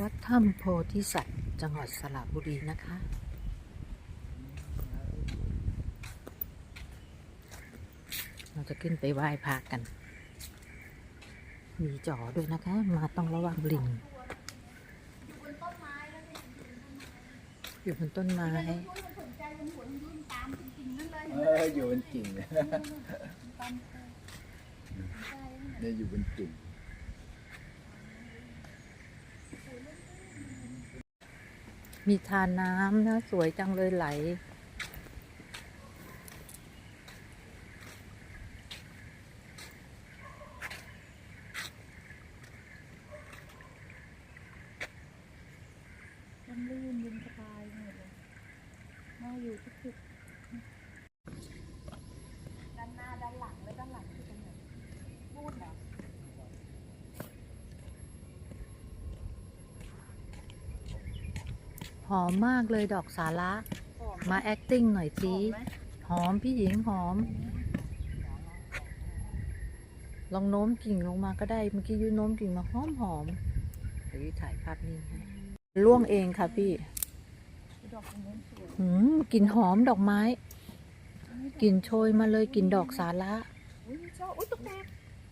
วัดถ้ำโพธิสัตว์ จังหวัดสระบุรีนะคะ เราจะขึ้นไปไหว้พระกัน มีจอด้วยนะคะ มาต้องระวังลิงอยู่บนต้นไม้ เอออยู่บนกิ่งเนี่ยเนี่ยอยู่บนกิ่ง มีทานน้ำนะสวยจังเลยไหลน้ำลื่นเย็นสบายหมดเลยน่าอยู่ทุกจุดานหน้าด้านหลังและด้านหลังคือตรงไหนนู่นเหรอ หอมมากเลยดอกสาระหอมมา acting หน่อยหสิอมไหมหอมพี่หญิงหอม ลองโน้มกิ่งลงมาก็ได้เมื่อกี้ยูโน้มกิ่งมาหอมหอมเดี๋ยวยูถ่ายภาพนี้ให้ล่วงเองค่ะพี่ดอกตรงนู้นสวยหืมกลิ่นหอมดอกไม้กลิ่นโชยมาเลยกลิ่นดอกสาระอุ้ยชอบอุ้ยตุ๊กแก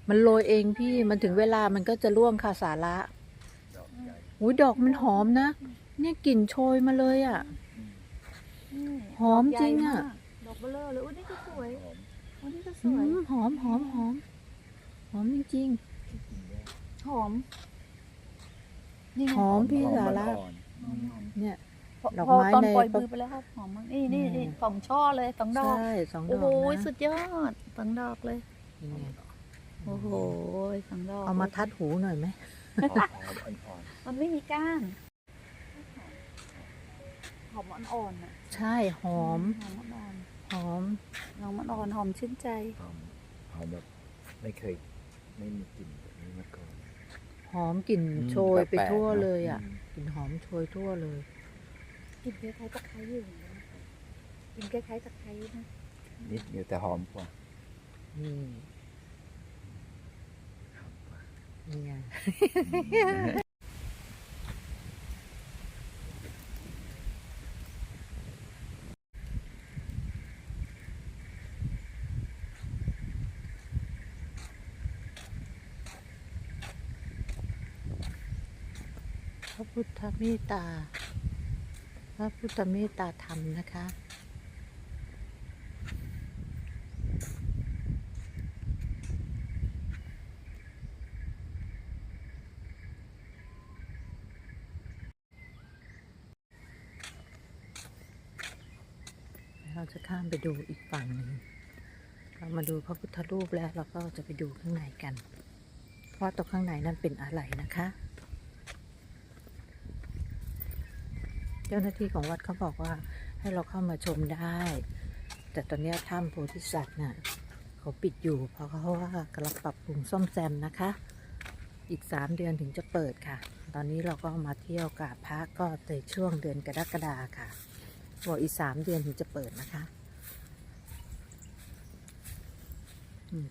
มันโรยเองพี่มันถึงเวลามันก็จะร่วงค่ะสาระด อกใหญ่อุ้ยดอกมันหอมนะ เนี่ยกลิ่นโชยมาเลยอะนี่หอมดกใญ่จริงอะมากดอกเบลเลอร์เลยอุ้ยนี่ก็สวย หอมอุ้ยนี่ก็สอืวยมหอมหอมหอมหอมจริงกินได้หอมนี่ไงหอมพี่หอมสาระอ่อนหอมหอมๆเนี่ยพอดอกพอไม้ตอนในปล่อยมือไปแล้วครับหอมมากนี่นี่นี่อืมสองช่อเลยสองดอกใช่สองดโอ้อกโหนะสุดยอดสองดอกเลยนี่ไงโอ้โหสองดอกเอามาทัดหูหน่อยไหมหอมหอมอ่อน มันไม่มีก้านหอมอ่อนๆอะใช่หอม หอมอ่อนหอมๆหอมอ่อนๆหอมชื่นใจๆหอมหอมแบบไม่เคยไม่มีกลิ่นแบบนี้มาก่อน หอมกลิ่นโชยไปแปลกๆทั่วนะ เลยอะมกลิ่นหอมโชยทั่วเลย กลิ่นคล้ายๆตะไคร้อยู่เหมือนกันนะคะกลิ่นคล้ายๆตะไคร้นะนิดเดียวแต่หอมกว่านี่หอมกว่านี่ไงพระพุทธ เมตตา พระพุทธเมตตาธรรมนะคะ เราจะข้ามไปดูอีกฝั่งหนึ่งเรามาดูพระพุทธรูปแล้วเราก็จะไปดูข้างในกัน ว่าตรงข้างในนั้นเป็นอะไรนะคะ จ้าหน้าที่ของวัดเขาบอกว่าให้เราเข้ามาชมได้ แต่ตอนนี้ถ้ำโพธิสัตว์น่ะเขาปิดอยู่ เพราะเขาว่ากำลังปรับปรุงซ่อมแซมนะคะ อีกสามเดือนถึงจะเปิดค่ะ ตอนนี้เราก็มาเที่ยวกับพระก็ในช่วงเดือนกรกฎาค่ะบอกอีกสามเดือนถึงจะเปิดนะคะ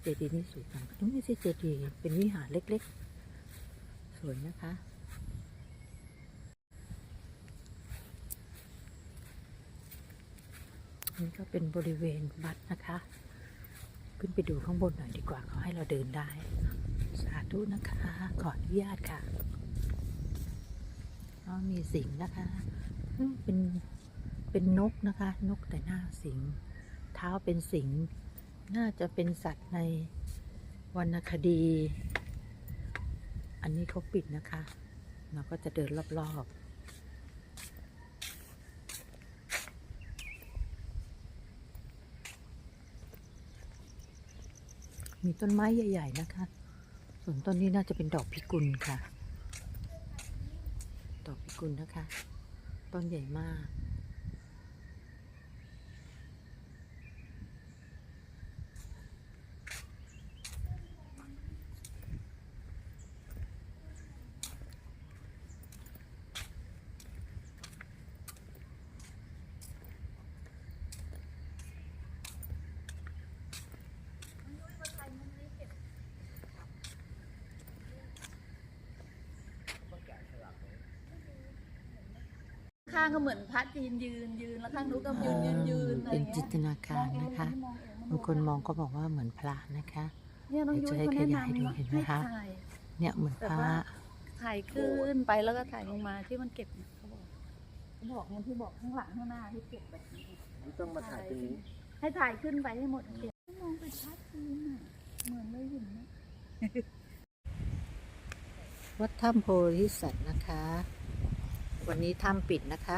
เจดีย์นี่สวยจังตรงนี้ไม่ใช่เจดีย์เป็นวิหารเล็กๆ สวยนะคะ นี่ก็เป็นบริเวณวัดนะคะ ขึ้นไปดูข้างบนหน่อยดีกว่าเขาให้เราเดินได้ สาธุนะคะ ขออนุญาตค่ะก็มีสิงนะคะ เป็น เป็นนกนะคะ นกแต่หน้าสิง เท้าเป็นสิง น่าจะเป็นสัตว์ในวรรณคดี อันนี้เขาปิดนะคะ เราก็จะเดินรอบๆ มีต้นไม้ใหญ่ ๆ นะคะ ส่วนต้นนี้น่าจะเป็นดอกพิกุลค่ะ ดอกพิกุลนะคะ ต้นใหญ่มาก ก็เหมือนพระจีนยืนยืนแล้วข้างนู้นก็ยืนยืนยืนอะไรเป็นเงี้ยจินตนาการนะคะมองเองบางคนมองก็บอกว่าเหมือนพระนะคะ เนี่ยน้องยุ้ยเขาแนะนำว่าเดี๋ยวจะให้ขยายดูเห็นไหมให้คะถ่ายเนี่ยเหมือนพระถ่ายขึ้นไปแล้วก็ถ่ายลงมาที่มันเก็บเนี่ยเขาบอกเขาบอกเนี่ยที่บอกข้างหลังข้างหน้าที่เก็บแบบนี้ต้องมาถ่ายตรงนี้ให้ถ่ายขึ้นไปให้หมดเก็บมองเป็นชัดจีนอะเหมือนเลยเห็นไหมวัดถ้ำโพธิสัตว์นะคะ วันนี้ถ้ำปิดนะคะ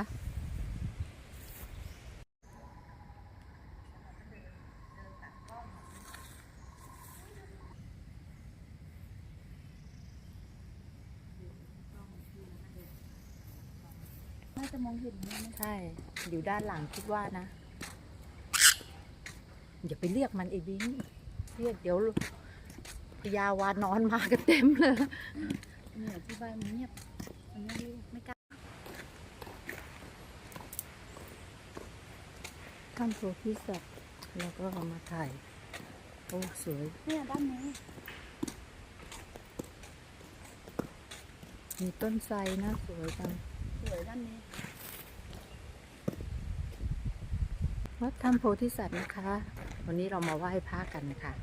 น่าจะมองเห็นไหมใช่ อยู่ด้านหลังคิดว่านะ อย่าไปเรียกมันไอ้บิงเรียกเดี๋ยวพยาวานอนมากันเต็มเลย เนี่ยที่บ้านมันเงียบมันไม่รู้ไม่กล้า ถ้ำโพธิสัตว์แล้วก็เอามาถ่าย โอ้ สวย เนี่ยด้านนี้มีต้นไทรนะ สวยจังสวยด้านนี้ วัดถ้ำโพธิสัตว์นะคะ วันนี้เรามาไหว้พระกันนะคะ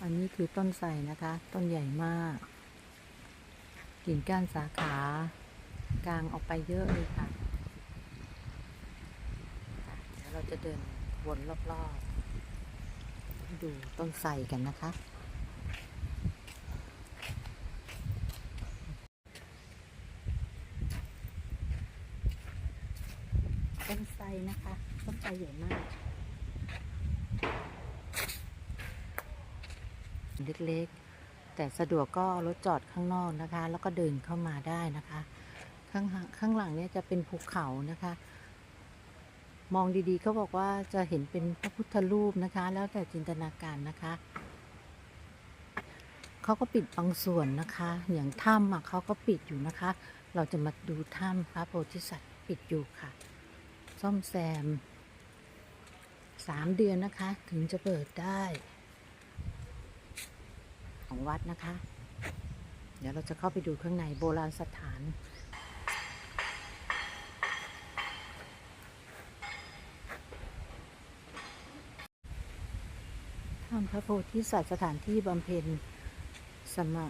อันนี้คือต้นไทรนะคะ ต้นใหญ่มาก กิ่งก้านสาขากลางออกไปเยอะเลยค่ะ เดี๋ยวเราจะเดินวนรอบๆ ดูต้นไทรกันนะคะ ต้นไทรนะคะ ต้นไทรใหญ่มาก เล็กๆ แต่สะดวกก็รถจอดข้างนอกนะคะ แล้วก็เดินเข้ามาได้นะคะ ข้างข้างหลังเนี่ยจะเป็นภูเขานะคะ มองดีๆเขาบอกว่าจะเห็นเป็นพระพุทธรูปนะคะ แล้วแต่จินตนาการนะคะเขาก็ปิดบางส่วนนะคะ อย่างถ้ำเขาก็ปิดอยู่นะคะ เราจะมาดูถ้ำพระโพธิสัตว์ปิดอยู่ค่ะ ซ่อมแซมสามเดือนนะคะ ถึงจะเปิดได้ ของวัดนะคะ เดี๋ยวเราจะเข้าไปดูข้างในโบราณสถานถ้ำพระโพธิสัตว์สถานที่บำเพ็ญสมะ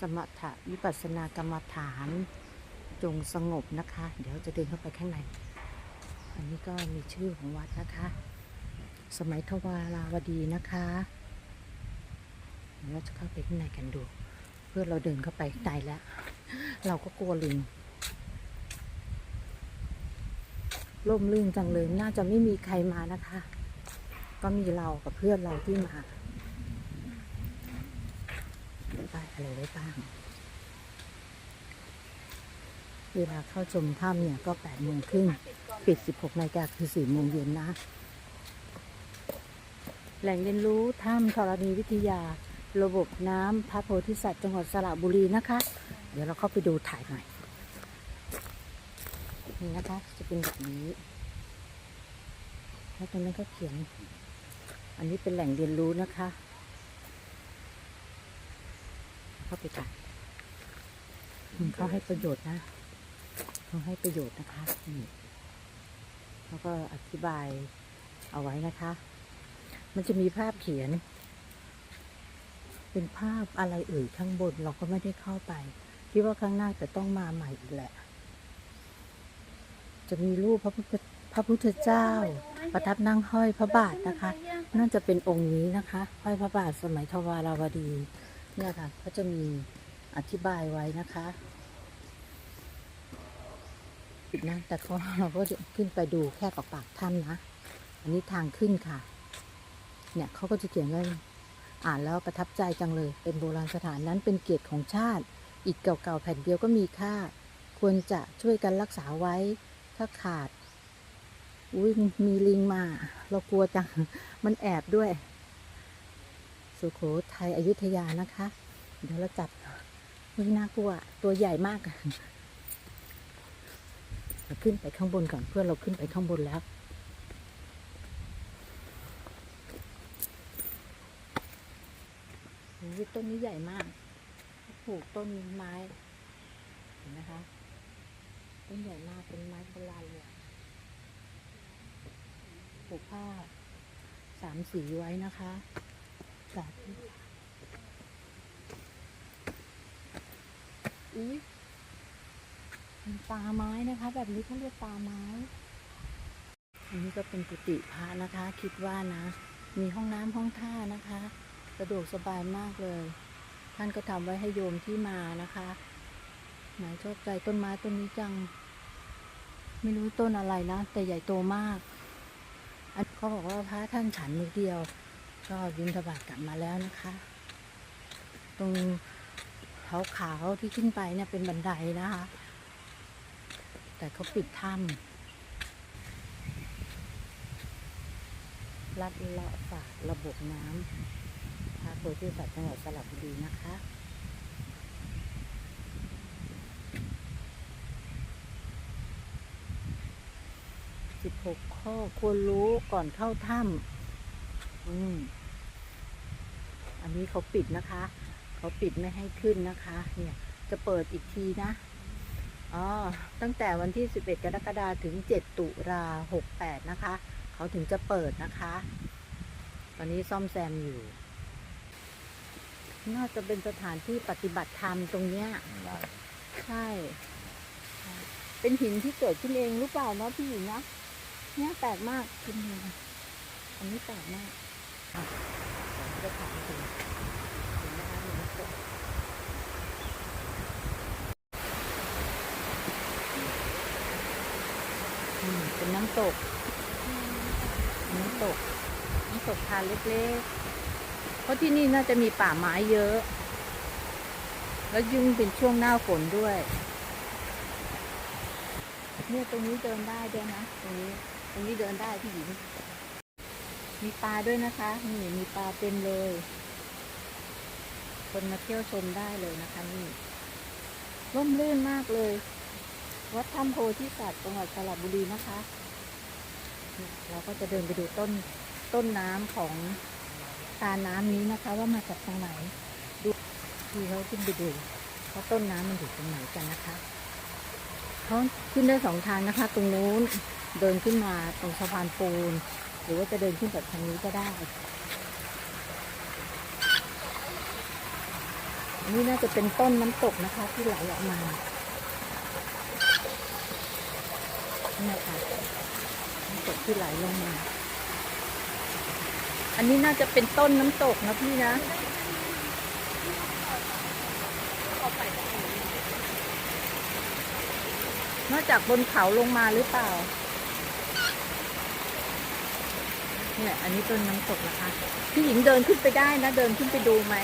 สมถะวิปัสสนากรรมฐานจงสงบนะคะ เดี๋ยวจะเดินเข้าไปข้างใน อันนี้ก็มีชื่อของวัดนะคะ สมัยทวาราวดีนะคะ เราจะเข้าไปข้างในกันดู เพื่อเราเดินเข้าไปในแล้ว เราก็กลัวลิงร่มรื่นจังเลยน่าจะไม่มีใครมานะคะ ก็มีเรากับเพื่อนเราที่มาไปอะไรไว้บ้างเวลาเข้าชมถ้ำเนี่ยก็แปดโมงครึ่งปิด16นาฬิกาคือ4โมงเย็นนะ แหล่งเรียนรู้ถ้ำธรณีวิทยา ระบบน้ำพระโพธิสัตว์จังหวัดสระบุรีนะคะ เดี๋ยวเราเข้าไปดูถ่ายหน่อยนี่นะคะ จะเป็นแบบนี้ แล้วตรงนั้นก็เขียน อันนี้เป็นแหล่งเรียนรู้นะคะ เข้าไปกันอืมเขาให้ประโยชน์นะเขาให้ประโยชน์นะคะนี่แล้วก็อธิบายเอาไว้นะคะ มันจะมีภาพเขียน เป็นภาพอะไรเอ่ยข้างบนเราก็ไม่ได้เข้าไป คิดว่าข้างหน้าจะต้องมาใหม่อีกแหละ จะมีรูปพระพุทธพระพุทธเจ้า ประทับนั่งห้อยพระบาทนะคะ น่าจะเป็นองค์นี้นะคะห้อยพระบาทสมัยทวาราวดี เนี่ยค่ะเขาจะมีอธิบายไว้นะคะปิดนะแต่ก็เราก็จะขึ้นไปดูแค่ปากปากถ้ำนะ อันนี้ทางขึ้นค่ะ เนี่ยเขาก็จะเขียนไว้ อ่านแล้วประทับใจจังเลย เป็นโบราณสถานนั้นเป็นเกียรติของชาติ อิฐเก่าๆแผ่นเดียวก็มีค่า ควรจะช่วยกันรักษาไว้ ถ้าขาด อุ้ยมีลิงมา เรากลัวจัง มันแอบด้วย สุโขทัยอยุธยานะคะ เดี๋ยวเราจับไม่น่ากลัว ตัวใหญ่มาก เราขึ้นไปข้างบนก่อนเพื่อนเราขึ้นไปข้างบนแล้ว วิต้นนี้ใหญ่มาก ปลูกต้นไม้ เห็นนะคะ ต้นใหญ่มากเป็นไม้โบราณเลยปลูกผ้าสามสีไว้นะคะสาธุอุ้ยเป็นตาไม้นะคะ แบบนี้เขาเรียกตาไม้ อันนี้ก็เป็นกุฏิพระนะคะ คิดว่านะ มีห้องน้ำห้องท่านะคะ สะดวกสบายมากเลย ท่านก็ทำไว้ให้โยมที่มานะคะหมายชอบใจต้นไม้ต้นนี้จัง ไม่รู้ต้นอะไรนะ แต่ใหญ่โตมาก อันเขาบอกว่าพระท่านฉันมือเดียว ก็บินทบาทกลับมาแล้วนะคะ ตรงขาวๆที่ขึ้นไปเนี่ยเป็นบันไดนะคะ แต่เขาปิดถ้ำลัดเลาะฝาดระบบน้ำ โพธิสัตว์จังหวัดสระบุรีนะคะสิบหกข้อควรรู้ก่อนเข้าถ้ำอืม อันนี้เขาปิดนะคะ เขาปิดไม่ให้ขึ้นนะคะ เนี่ย จะเปิดอีกทีนะ อ๋อ ตั้งแต่วันที่ 11 กรกฎาคมถึง 7 ตุลา68 นะคะ เขาถึงจะเปิดนะคะ ตอนนี้ซ่อมแซมอยู่ น่าจะเป็นสถานที่ปฏิบัติธรรมตรงเนี้ยได้ใช่ เป็นหินที่เกิดขึ้นเองหรือเปล่าเนาะพี่หญิงนะเนี่ยแปลกมากคุณดูอันนี้แปลกมากอะผมจะถามถึงเห็นไหมคะเห็นไหมคะอืมเป็นน้ำตก น้ำตก น้ำตกทานเล็กๆเพ ราะที่นี่น่าจะมีป่าไม้เยอะ แล้วยิ่งเป็นช่วงหน้าฝนด้วย เนี่ยตรงนี้เดินได้ด้วยนะ ตรงนี้ตรงนี้เดินได้พี่หญิง มีปลาด้วยนะคะ นี่มีปลาเต็มเลย คนมาเที่ยวชมได้เลยนะคะนี่ร่มรื่นมากเลย วัดถ้ำโพธิสัตว์จังหวัดสระบุรีนะคะนี่เราก็จะเดินไปดูต้นต้นน้ำของ ตาน้ำนี้นะคะ ว่ามาจากทางไหน ดูที่เขาขึ้นไปดูว่าต้นน้ำมันอยู่ตรงไหนกันนะคะเขาขึ้นได้สองทางนะคะ ตรงนู้นเดินขึ้นมาตรงสะพานปูน หรือว่าจะเดินขึ้นจากทางนี้ก็ได้นนี้น่าจะเป็นต้นน้ำตกนะคะ ที่ไหลออกมานี่ค่ะน้ำตกที่ไหลลงมา อันนี้น่าจะเป็นต้นน้ำตกนะพี่นะนอกจากบนเขาลงมาหรือเปล่า เนี่ย อันนี้ต้นน้ำตกนะคะ พี่หญิงเดินขึ้นไปได้นะ เดินขึ้นไปดูไหม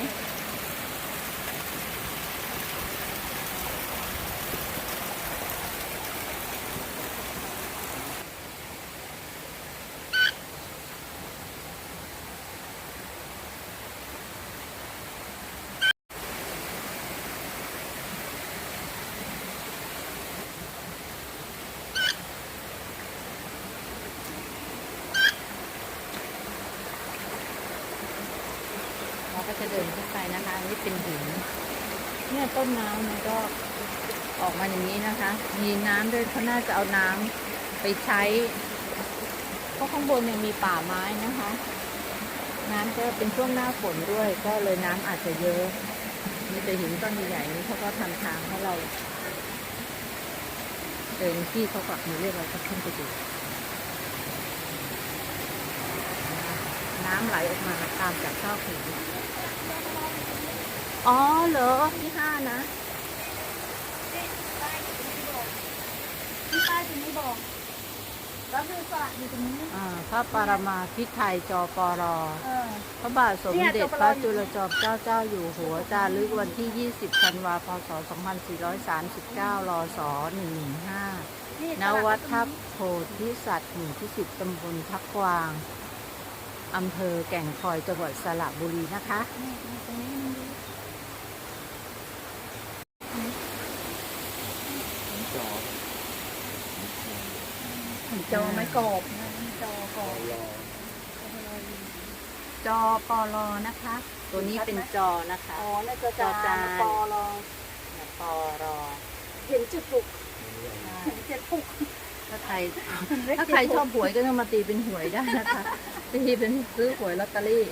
เราก็จะเดินขึ้ นี่เป็นหิน เนี่ยต้นน้ำมันก็ออกมาอย่างนี้นะคะ มีน้ำด้วยเขาน่าจะเอาน้ำไปใช้ เพราะข้างบนยังมีป่าไม้นะคะ น้ำก็เป็นช่วงหน้าฝนด้วย ก็เลยน้ำอาจจะเยอะ มีแต่หินต้นใหญ่ๆนี้เขาก็ทำทางให้เราเดินที่เขากวักมือเรียกเราก็ขึ้นไปดูน้ำไหลออกมาตามจากซอกหิน อ๋อเหรอที่ห้านะที่ป้ายจะไม่บอกก็คือสระอยู่ตรงนี้ อ่าพระปรมาพิไทยจปร เออ พระบาทสมเด็จพระจุลจอมเกล้าเจ้าอยู่หัวจารึกวันที่ 20 ธันวาคม พศ 2439 รศ 115นี่ณวัดทับโพธิสัตว์หมู่ที่ 10 ตำบลทับกวาง อำเภอแก่งคอย จังหวัดสระบุรีนะคะ นี่นี่ตรงนี้มันดี จอ จอไม้กรอบนะจอกรอบรอจจอปอลอนะคะ ตัวนี้เป็นจอนะคะ อ๋อน่าจะจอจานปอลอปอรอเห็นจุดปุกเห็นเจ็ดปุกถ้าใครถ้าใครชอบหวยก็ต้องมาตีเป็นหวยได้นะคะตีเป็นซื้อหวยลอตเตอรี่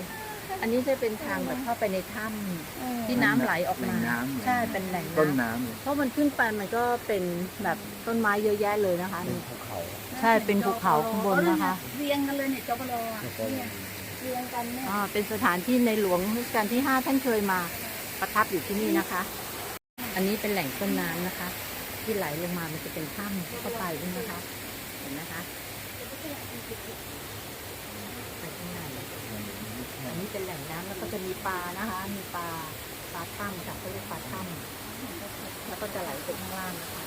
อันนี้จะเป็นทางแบบเข้าไปในถ้ำที่น้ำไหลออกแหล่มางน้ำใช่เป็นแหล่งต้นน้ำน้ำเลยเพราะมันขึ้นไปมันก็เป็นแบบต้นไม้เยอะแยะเลยนะคะเป็นภูเขาใช่เป็นภูเขาข้างบนนะคะ เรียงกันเลยเนี่ยจอปอลออะเนี่ยเรียงกันเนี่ยอ่าเป็นสถานที่ในหลวงรัชกาลที่ 5 ท่านเคยมาประทับอยู่ที่นี่นะคะ อันนี้เป็นแหล่งต้นน้ำนะคะ ที่ไหลลงมามันจะเป็นถ้ำเข้าไปด้วยนะคะ เห็นนะคะไปข้างในอันนี้เป็นแหล่งน้ำแล้วก็จะมีปลานะคะ มีปลาปลาถ้ำค่ะเขาเรียกปลาถ้ำแล้วก็จะไหลไปข้างล่างนะคะ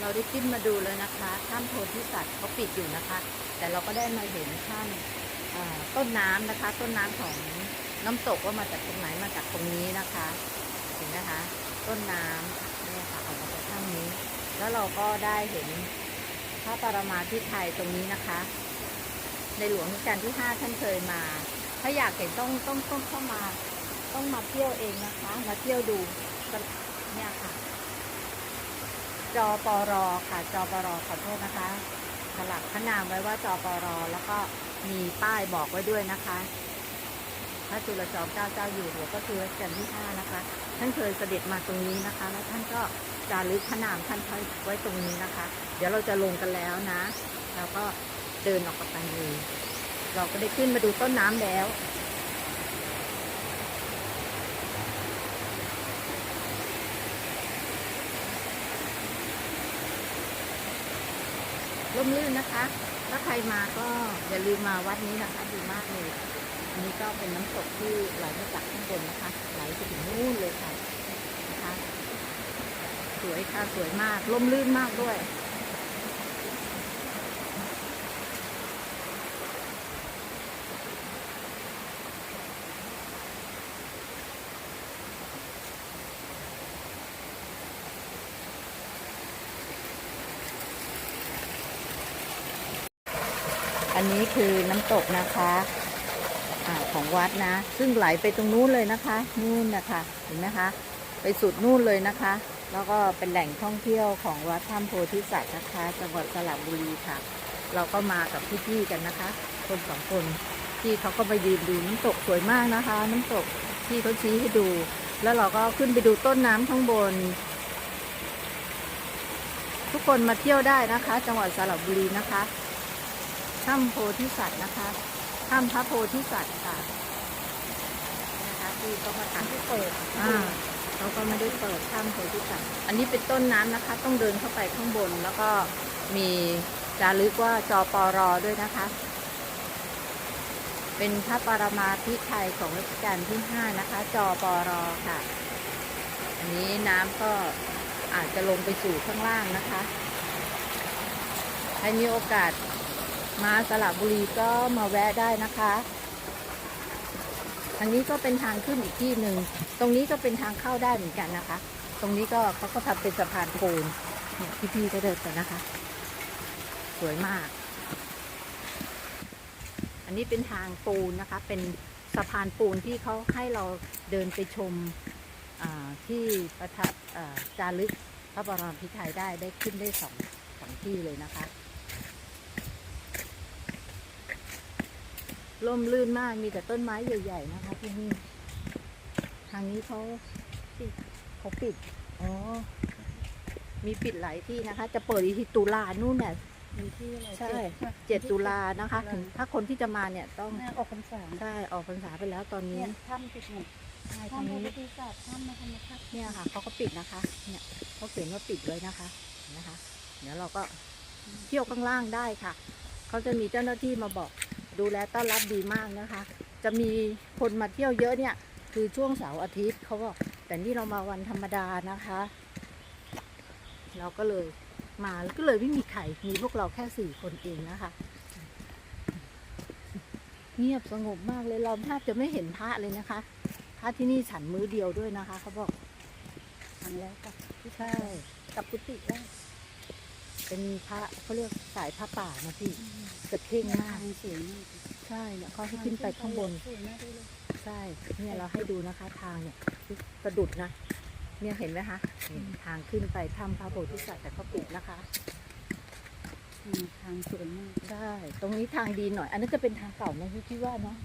เราได้ขึ้นมาดูเลยนะคะถ้ำโพธิสัตว์เขาปิดอยู่นะคะ แต่เราก็ได้มาเห็นถ้ำอ่าต้นน้ำนะคะ ต้นน้ำของน้ำตกว่ามาจากตรงไหนมาจากตรงนี้นะคะเห็นนะคะ ต้นน้ำเนี่ยค่ะออกมาจากถ้ำนี้ แล้วเราก็ได้เห็นพระปรมาภิไธยตรงนี้นะคะ ในหลวงรัชกาลที่ห้าท่านเคยมา ถ้าอยากเห็นต้องต้องต้องเข้ามา ต้องมาเที่ยวเองนะคะ มาเที่ยวดูเนี่ยค่ะ จอปรอค่ะ จอปรอขอโทษนะคะสลักพระนามไว้ว่าจอปรอแล้วก็มีป้ายบอกไว้ด้วยนะคะพระจุลจอมเกล้าเจ้าอยู่หัวก็คือรัชกาลที่ห้านะคะ ท่านเคยเสด็จมาตรงนี้นะคะ แล้วท่านก็จารึกพระนามท่านไว้ตรงนี้นะคะ เดี๋ยวเราจะลงกันแล้วนะ แล้วก็เดินออกไปเลยเราก็ได้ขึ้นมาดูต้นน้ำแล้ว ร่มรื่นนะคะ ถ้าใครมาก็อย่าลืมมาวัดนี้นะคะดีมากเลย อันนี้ก็เป็นน้ำตกที่ไหลมาจากข้างบนนะคะ ไหลไปถึงนู่นเลยค่ะนะคะ สวยค่ะสวยมากร่มรื่นมากด้วย อั นนี้คือน้ำตกนะคะอของวัดนะ ซึ่งไหลไปตรงนู้นเลยนะคะ นู่นนะคะเห็นไหมคะ ไปสุดนู่นเลยนะคะ แล้วก็เป็นแหล่งท่องเที่ยวของวัดถ้ำโพธิสัตว์นะคะจังหวัดสระบุรีค่ะ เราก็มากับพี่ๆกันนะคะ คนสองคนที่เขาก็มายืนดูน้ำตกสวยมากนะคะ น้ำตกที่เขาชี้ให้ดู แล้วเราก็ขึ้นไปดูต้นน้ำข้างบน ทุกคนมาเที่ยวได้นะคะ จังหวัดสระบุรีนะคะ ถ้ำโพธิสัตว์นะคะถ้ำพระโพธิสัตว์ค่ะนะคะที่ก็มาถามที่เปิดอ่าเขาก็ไม่ได้เปิดถ้ำโพธิสัตว์อันนี้เป็นต้นน้ำนะคะ ต้องเดินเข้าไปข้างบน แล้วก็มีจารึกว่าจอปอรอด้วยนะคะ เป็นพระปรมาภิไธยของรัชกาลที่ห้านะคะ จอปอรอค่ะ อันนี้น้ำก็อาจจะลงไปสู่ข้างล่างนะคะใครมีโอกาส มาสระบุรีก็มาแวะได้นะคะ อันนี้ก็เป็นทางขึ้นอีกที่หนึ่ง ตรงนี้ก็เป็นทางเข้าได้เหมือนกันนะคะ ตรงนี้ก็เขาก็ทำเป็นสะพานปูนเนี่ยพี่ๆก็เดินไปนะคะ สวยมาก อันนี้เป็นทางปูนนะคะ เป็นสะพานปูนที่เขาให้เราเดินไปชมที่ประทับจารึกพระบรมพิไทยได้ได้ขึ้นได้สองสองที่เลยนะคะ ร่มรื่นมากมีแต่ต้นไม้ใหญ่ ๆ นะคะที่นี่ ทางนี้เขาปิดเขาปิด อ๋อ มีปิดหลายที่นะคะ จะเปิดอีกทีตุลานู่นเนี่ยมีที่อะไรใช่จ็ดเจ็ดตุลานะคะถึงถ้าคนที่จะมาเนี่ยต้องเนี่ยออกพรรษาใช่ออกพรรษาไปแล้วตอนนี้เนี่ยถ้ำติดหมดใช่ตอนถ้ำโพนี้ธิสัตว์ถ้ำมาธรรมชาติเนี่ยค่ะเขาก็ปิดนะคะ เนี่ยเขาเขียนว่าปิดเลยนะคะเห็นะคะ เดี๋ยวเราก็เที่ยวข้างล่างได้ค่ะเขาจะมีเจ้าหน้าที่มาบอก ดูแลต้อนรับดีมากนะคะ จะมีคนมาเที่ยวเยอะเนี่ย คือช่วงเสาร์อาทิตย์เขาบอกแต่นี่เรามาวันธรรมดานะคะ เราก็เลยมาแล้วก็เลยไม่มีใครมีพวกเราแค่สี่คนเองนะคะ เงียบสงบมากเลยเราแทบจะไม่เห็นพระเลยนะคะพระที่นี่ฉันมือเดียวด้วยนะคะเขาบอกทำแล้วกับใช่กับกุฏิได้ เป็นพระเขาเรียกสายพระป่านะพี่จะเพ่งมากทางสวยมากใช่เนี่ยเขาให้ขึ้นไปข้างบนสวยมากเลยใช่เนี่ยเราให้ดูนะคะทางเนี่ยสะดุดนะ เนี่ยเห็นไหมคะนี่ทางขึ้นไปถ้ำพระโพธิสัตว์แต่เขาปิดนะคะอืมทางสวยมากใช่ตรงนี้ทางดีหน่อย อันนั้นจะเป็นทางเก่านะพี่คิดว่าเนาะ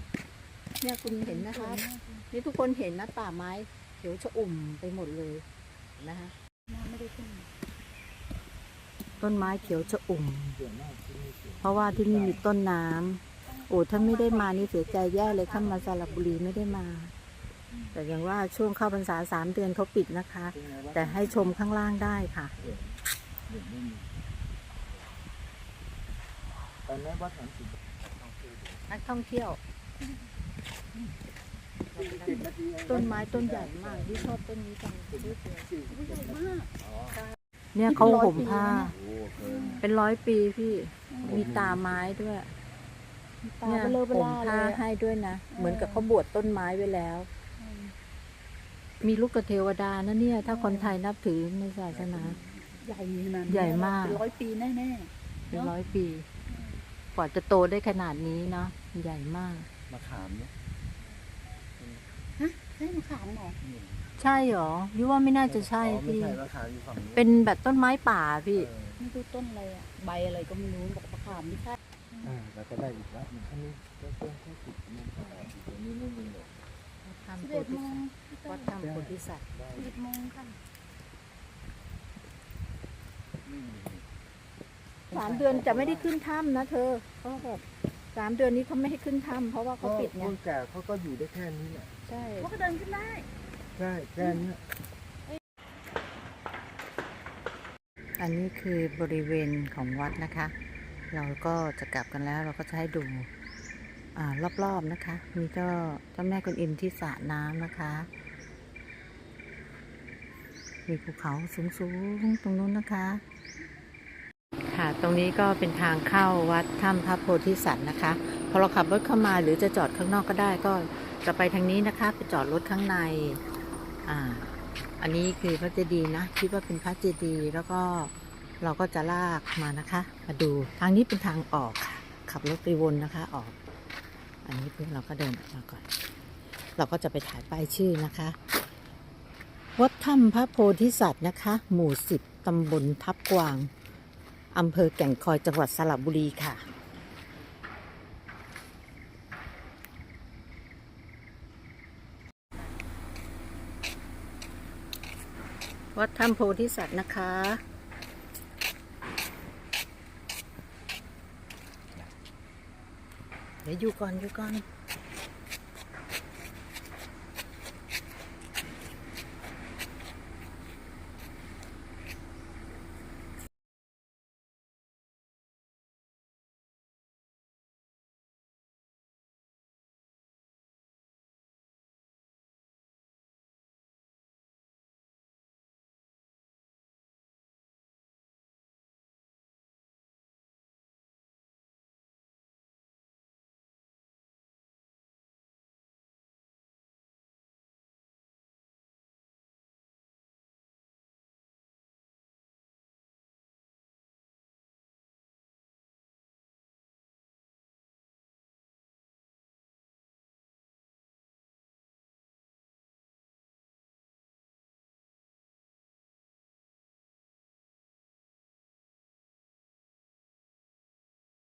เนี่ยคุณเห็นนะคะ นี่ทุกคนเห็นนะป่าไม้เขียวชอุ่มไปหมดเลยนะคะน้ำไม่ได้ขึ้น ต้นไม้เขียวชอุ่มส่วนมากที่นี่สวยเพราะว่าที่นี่มีต้นน้ำโอ้ถ้าไม่ได้มานี่เสียใจแย่เลยข้ามาสระบุรีไม่ได้มา แต่อย่างว่าช่วงเข้าพรรษาสามเดือนเขาปิดนะคะซึ่งในวัดแต่ให้ชมข้างล่างได้ค่ะเห็นเห็นไม่มีตอนนี้วัดสันตินักท่องเที่ยวสิบนาทีเองต้นไม้ต้นใหญ่มากที่ชอบต้นนี้จังสี่ผู้ใหญ่มากอ๋อ เนี่ยเขาห่มผ้า โอ้เกินเป็นร้อยปีพี่ มีตาไม้ด้วย ตาเนี่ยเบลอเบห่มล่าเลผ้ายให้ด้วยนะ เหมือนกับเขาบวชต้นไม้ไว้แล้ว มีลูกกระเทวดานะเนี่ย ถ้าคนไทยนับถือในศาสนา ใหญ่ขนาดนี้ใหญ่มาก เป็นร้อยปีแน่เป็นร้อยปี กว่าจะโตได้ขนาดนี้เนาะใหญ่มากมะขามเนี่ยๆใช่มะขามเหรอนี่ ใช่เหรอยุว่าไม่น่าจะใช่อ๋อไม่พี่ ใช่มะขามอยู่ฝั่งนู้นเป็นแบบต้นไม้ป่าพี่เออไม่รู้ต้นอะไรอะ ใบอะไรก็ไม่รู้บอกมะขามไม่ใช่อ่าเราก็ได้อีกแล้วมันแค่นี้ก็ต้นแค่สิบโมงกว่าตรงนี้ไม่มีหรอกทำสิบโพเอ็ดธิโมสังตว์วัดทำโพธิสัตว์ ได้สิบเอ็ดโมงค่ะไม่มีสามเดือนจะไม่ได้ขึ้นถ้ำนะเธอเขาแบบสามเดือนนี้เขาไม่ให้ขึ้นถ้ำเพราะว่าเขาปิดไงคนแก่เขาก็อยู่ได้แค่นี้แหละใช่ เขาก็เดินขึ้นได้ ใช่แค่เนี้ยอันนี้คือบริเวณของวัดนะคะ เราก็จะกลับกันแล้วเราก็จะให้ดูอ่ารอบๆนะคะ มีก็เจ้าแม่กวนอิมที่สระน้ำนะคะ มีภูเขาสูงๆตรงนู้นนะคะ ค่ะตรงนี้ก็เป็นทางเข้าวัดถ้ำพระโพธิสัตว์นะคะ พอเราขับรถเข้ามาหรือจะจอดข้างนอกก็ได้ก็จะไปทางนี้นะคะ ไปจอดรถข้างใน อ่า อันนี้คือพระเจดีย์นะคิดว่าเป็นพระเจดีย์แล้วก็เราก็จะลากมานะคะ มาดูทางนี้เป็นทางออกค่ะ ขับรถไปวนนะคะออก อันนี้เพื่อนเราก็เดินออกมาก่อน เราก็จะไปถ่ายป้ายชื่อนะคะ วัดถ้ำพระโพธิสัตว์นะคะ หมู่สิบตำบลทับกวางอำเภอแก่งคอยจังหวัดสระบุรีค่ะ วัดถ้ำโพธิสัตว์นะคะ เดี๋ยวอยู่ก่อนอยู่ก่อน